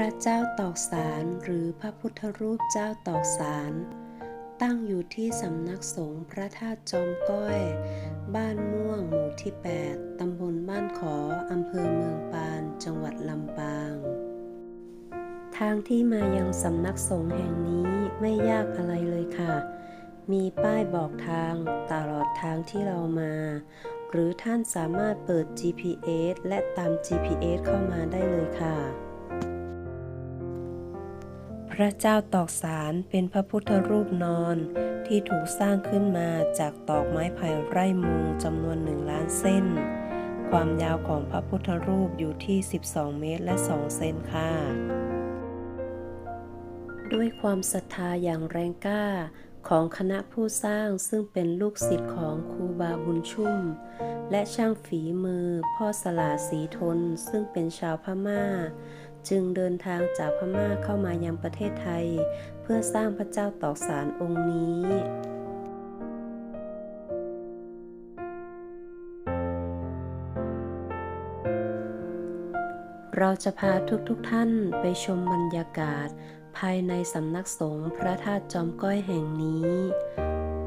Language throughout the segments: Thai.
พระเจ้าตอกสารหรือพระพุทธรูปเจ้าตอกสาร ตั้งอยู่ที่สำนักสงฆ์พระธาตุจอมก้อย บ้านม่วงหมู่ที่ 8 ตำบลบ้านขออำเภอเมืองปาน จังหวัดลำปาง ทางที่มายังสำนักสงฆ์แห่งนี้ไม่ยากอะไรเลยค่ะ มีป้ายบอกทางตลอดทางที่เรามา หรือท่านสามารถเปิด GPS และตาม GPS เข้ามาได้เลยค่ะ พระเจ้าตอกสารเป็นพระพุทธรูปนอน ที่ถูกสร้างขึ้นมาจากตอกไม้ไผ่ไร่มุงจำนวนหนึ่งล้านเส้น ความยาวของพระพุทธรูปอยู่ที่ 12 เมตรและ 2 เซนค่ะ ด้วยความศรัทธาอย่างแรงกล้าของคณะผู้สร้างซึ่งเป็นลูกศิษย์ของครูบาบุญชุ่ม และช่างฝีมือพ่อสลาสีทนซึ่งเป็นชาวพม่า จึงเดินทางจากพม่าเข้ามายังประเทศไทย เพื่อสร้างพระเจ้าตอกสารองค์นี้เราจะพาทุกๆทท่านไปชมบรรยากาศ ภายในสำนักสงฆ์พระธาตุจอมก้อยแห่งนี้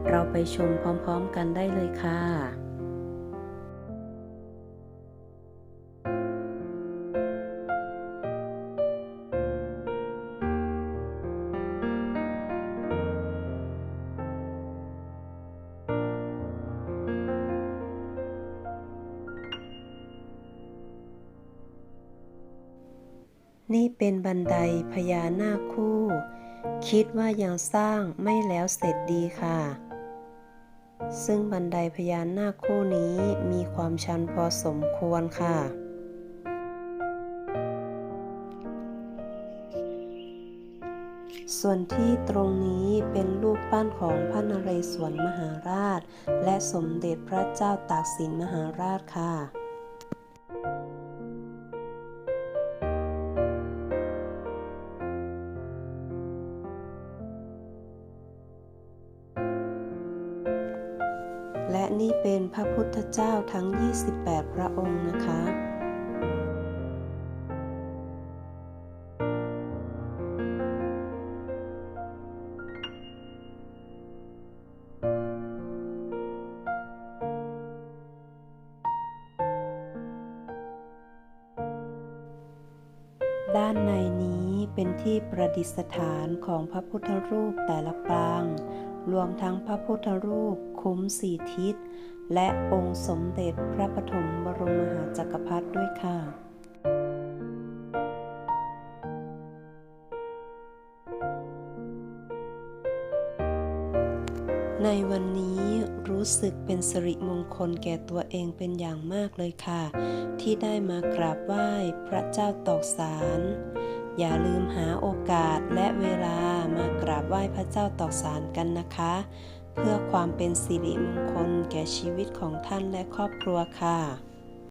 เราไปชมพร้อมๆกันได้เลยค่ะ นี่เป็นบันไดพญานาคคู่ คิดว่ายังสร้างไม่แล้วเสร็จดีค่ะ ซึ่งบันไดพญานาคคู่นี้มีความชันพอสมควรค่ะ ส่วนที่ตรงนี้เป็นรูปปั้นของพระนเรศวรมหาราช และสมเด็จพระเจ้าตากสินมหาราชค่ะ และนี่เป็นพระพุทธเจ้าทั้ง 28 พระองค์นะคะด้านในนี้เป็นที่ประดิษฐานของพระพุทธรูปแต่ละปาง รวมทั้งพระพุทธรูป คุ้มสี่ทิศ และองค์สมเด็จพระปฐมบรมมหาจักรพรรดิด้วยค่ะในวันนี้รู้สึกเป็นสิริมงคลแก่ตัวเองเป็นอย่างมากเลยค่ะ ที่ได้มากราบไหว้พระเจ้าตอกสารอย่าลืมหาโอกาสและเวลามากราบไหว้พระเจ้าตอกสารกันนะคะ เพื่อความเป็นสิริมงคลแก่ชีวิตของท่านและครอบครัวค่ะ